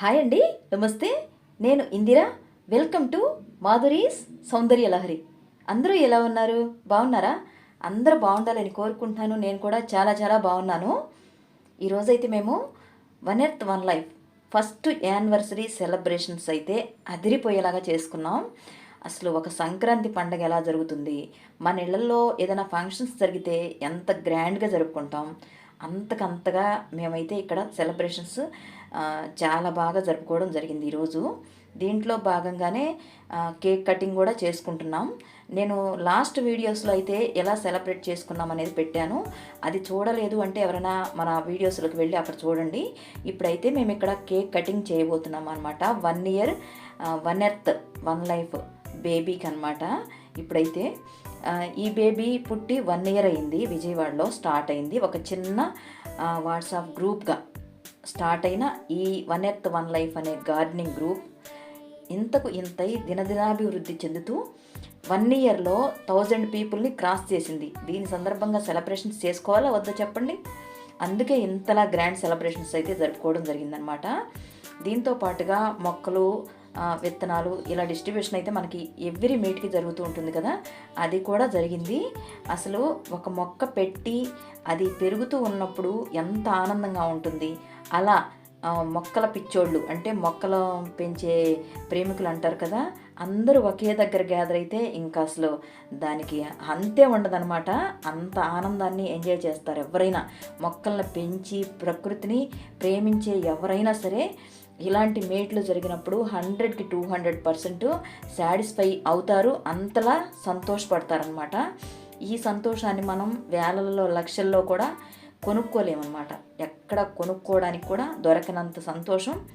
Hi అండి నమస్తే. నేను Indira. Welcome to Madhuri's Soundarya Lahari. అందరూ ఎలా ఉన్నారు? బాగున్నారా? అందరూ బాగుండాలని కోరుకుంటున్నాను. నేను కూడా చాలా చాలా బాగున్నాను. ఈరోజైతే మేము one earth one life first anniversary celebrations అయితే అదిరిపోయేలాగా చేసుకున్నాం. అసలు ఒక సంక్రాంతి పండగ ఎలా జరుగుతుంది? మన ఇళ్ళల్లో ఏదైనా ఫంక్షన్స్ జరిగితే ఎంత గ్రాండ్గా జరుపుకుంటాం? అంతకంతగా మేమైతే ఇక్కడ సెలబ్రేషన్స్ చాలా బాగా జరుపుకోవడం జరిగింది ఈరోజు దీంట్లో భాగంగానే కేక్ కటింగ్ కూడా చేసుకుంటున్నాం. నేను లాస్ట్ వీడియోస్లో అయితే ఎలా సెలబ్రేట్ చేసుకున్నాం అనేది పెట్టాను. అది చూడలేదు అంటే ఎవరైనా మన వీడియోస్లోకి వెళ్ళి అక్కడ చూడండి. ఇప్పుడైతే మేము ఇక్కడ కేక్ కటింగ్ చేయబోతున్నాం అనమాట one year one earth one life బేబీకి అనమాట ఇప్పుడైతే ఈ బేబీ పుట్టి వన్ ఇయర్ అయింది. విజయవాడలో స్టార్ట్ అయింది. ఒక చిన్న వాట్సాప్ గ్రూప్గా స్టార్ట్ అయిన ఈ వన్ ఎర్త్ వన్ లైఫ్ అనే గార్డెనింగ్ గ్రూప్ ఇంతకు ఇంతై దినదినాభివృద్ధి చెందుతూ వన్ ఇయర్లో థౌజండ్ పీపుల్ని క్రాస్ చేసింది. దీని సందర్భంగా సెలబ్రేషన్స్ చేసుకోవాలా? వద్దా చెప్పండి. అందుకే ఇంతలా గ్రాండ్ సెలబ్రేషన్స్ అయితే జరుపుకోవడం జరిగిందనమాట దీంతో పాటుగా మొక్కలు విత్తనాలు ఇలా డిస్ట్రిబ్యూషన్ అయితే మనకి ఎవ్రీ మీట్కి జరుగుతూ ఉంటుంది కదా. అది కూడా జరిగింది. అసలు ఒక మొక్క పెట్టి అది పెరుగుతూ ఉన్నప్పుడు ఎంత ఆనందంగా ఉంటుంది. అలా మొక్కల పిచ్చోళ్ళు అంటే మొక్కలు పెంచే ప్రేమికులు అంటారు కదా అందరూ ఒకే దగ్గర గ్యాదర్ అయితే ఇంకా అసలు దానికి అంతే ఉండదనమాట అంత ఆనందాన్ని ఎంజాయ్ చేస్తారు ఎవరైనా. మొక్కలను పెంచి ప్రకృతిని ప్రేమించే ఎవరైనా సరే ఇలాంటి మేట్లు జరిగినప్పుడు హండ్రెడ్కి టూ హండ్రెడ్ పర్సెంట్ సాటిస్ఫై అవుతారు అంతలా సంతోషపడతారనమాట ఈ సంతోషాన్ని మనం వేలల్లో లక్షల్లో కూడా కొనుక్కోలేమన్నమాట. ఎక్కడ కొనుక్కోవడానికి కూడా దొరకనంత సంతోషం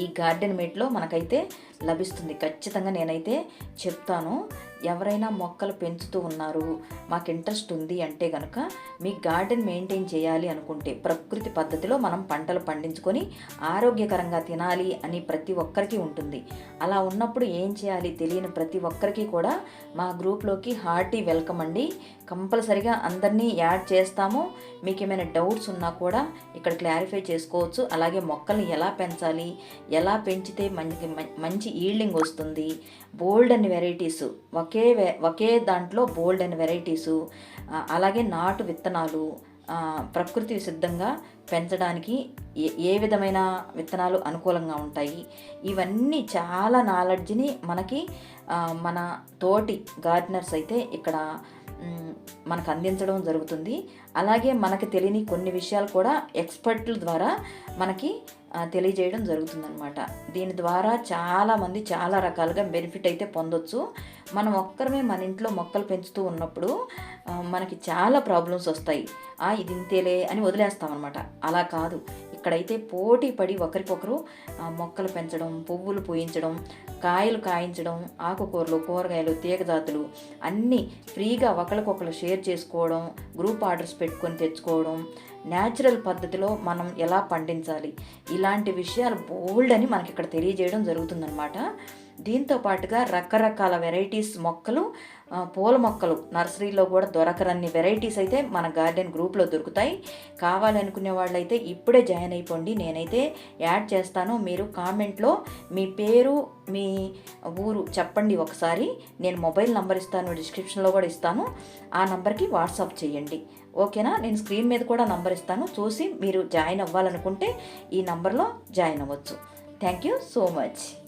ఈ గార్డెన్ మేట్లో మనకైతే లభిస్తుంది. ఖచ్చితంగా నేనైతే చెప్తాను. ఎవరైనా మొక్కలు పెంచుతూ ఉన్నారు మాకు ఇంట్రెస్ట్ ఉంది అంటే కనుక మీ గార్డెన్ మెయింటైన్ చేయాలి అనుకుంటే ప్రకృతి పద్ధతిలో మనం పంటలు పండించుకొని ఆరోగ్యకరంగా తినాలి అని ప్రతి ఒక్కరికి ఉంటుంది. అలా ఉన్నప్పుడు ఏం చేయాలి తెలియని ప్రతి ఒక్కరికి కూడా మా గ్రూప్లోకి హార్టీ వెల్కమ్ అండి. కంపల్సరిగా అందరినీ యాడ్ చేస్తాము. మీకు ఏమైనా డౌట్స్ ఉన్నా కూడా ఇక్కడ క్లారిఫై చేసుకోవచ్చు. అలాగే మొక్కల్ని ఎలా పెంచాలి ఎలా పెంచితే మంచి మంచి ఈల్డింగ్ వస్తుంది బోల్డ్ అని వెరైటీస్ ఒక ఒకే ఒకే దాంట్లో బోల్డ్ అండ్ వెరైటీసు అలాగే నాటు విత్తనాలు ప్రకృతి సిద్ధంగా పెంచడానికి ఏ ఏ విధమైన విత్తనాలు అనుకూలంగా ఉంటాయి. ఇవన్నీ చాలా నాలెడ్జ్ని మనకి మన తోటి గార్డెనర్స్ అయితే ఇక్కడ మనకు అందించడం జరుగుతుంది. అలాగే మనకు తెలియని కొన్ని విషయాలు కూడా ఎక్స్పర్ట్ల ద్వారా మనకి తెలియజేయడం జరుగుతుందనమాట దీని ద్వారా చాలామంది చాలా రకాలుగా బెనిఫిట్ అయితే పొందొచ్చు. మనం ఒక్కరమే మన ఇంట్లో మొక్కలు పెంచుతూ ఉన్నప్పుడు మనకి చాలా ప్రాబ్లమ్స్ వస్తాయి. ఇది ఇంతేలే అని వదిలేస్తామన్నమాట. అలా కాదు. ఇక్కడైతే పోటీ పడి ఒకరికొకరు మొక్కలు పెంచడం పువ్వులు పూయించడం కాయలు కాయించడం ఆకుకూరలు కూరగాయలు తీగజాతులు అన్నీ ఫ్రీగా ఒకరికొకరు షేర్ చేసుకోవడం గ్రూప్ ఆర్డర్స్ పెట్టుకొని తెచ్చుకోవడం న్యాచురల్ పద్ధతిలో మనం ఎలా పండించాలి? ఇలాంటి విషయాలు బోల్డ్ అని మనకి ఇక్కడ తెలియజేయడం జరుగుతుందన్నమాట. దీంతో పాటుగా రకరకాల వెరైటీస్ మొక్కలు పూల మొక్కలు నర్సరీలో కూడా దొరకరన్ని వెరైటీస్ అయితే మన గార్డెన్ గ్రూప్లో దొరుకుతాయి. కావాలనుకునే వాళ్ళైతే ఇప్పుడే జాయిన్ అయిపోండి. నేనైతే యాడ్ చేస్తాను. మీరు కామెంట్లో మీ పేరు మీ ఊరు చెప్పండి ఒకసారి. నేను మొబైల్ నంబర్ ఇస్తాను డిస్క్రిప్షన్లో కూడా ఇస్తాను. ఆ నంబర్కి వాట్సాప్ చేయండి. ఓకేనా? నేను స్క్రీన్ మీద కూడా నంబర్ ఇస్తాను. చూసి మీరు జాయిన్ అవ్వాలనుకుంటే ఈ నంబర్లో జాయిన్ అవ్వచ్చు. Thank you so much.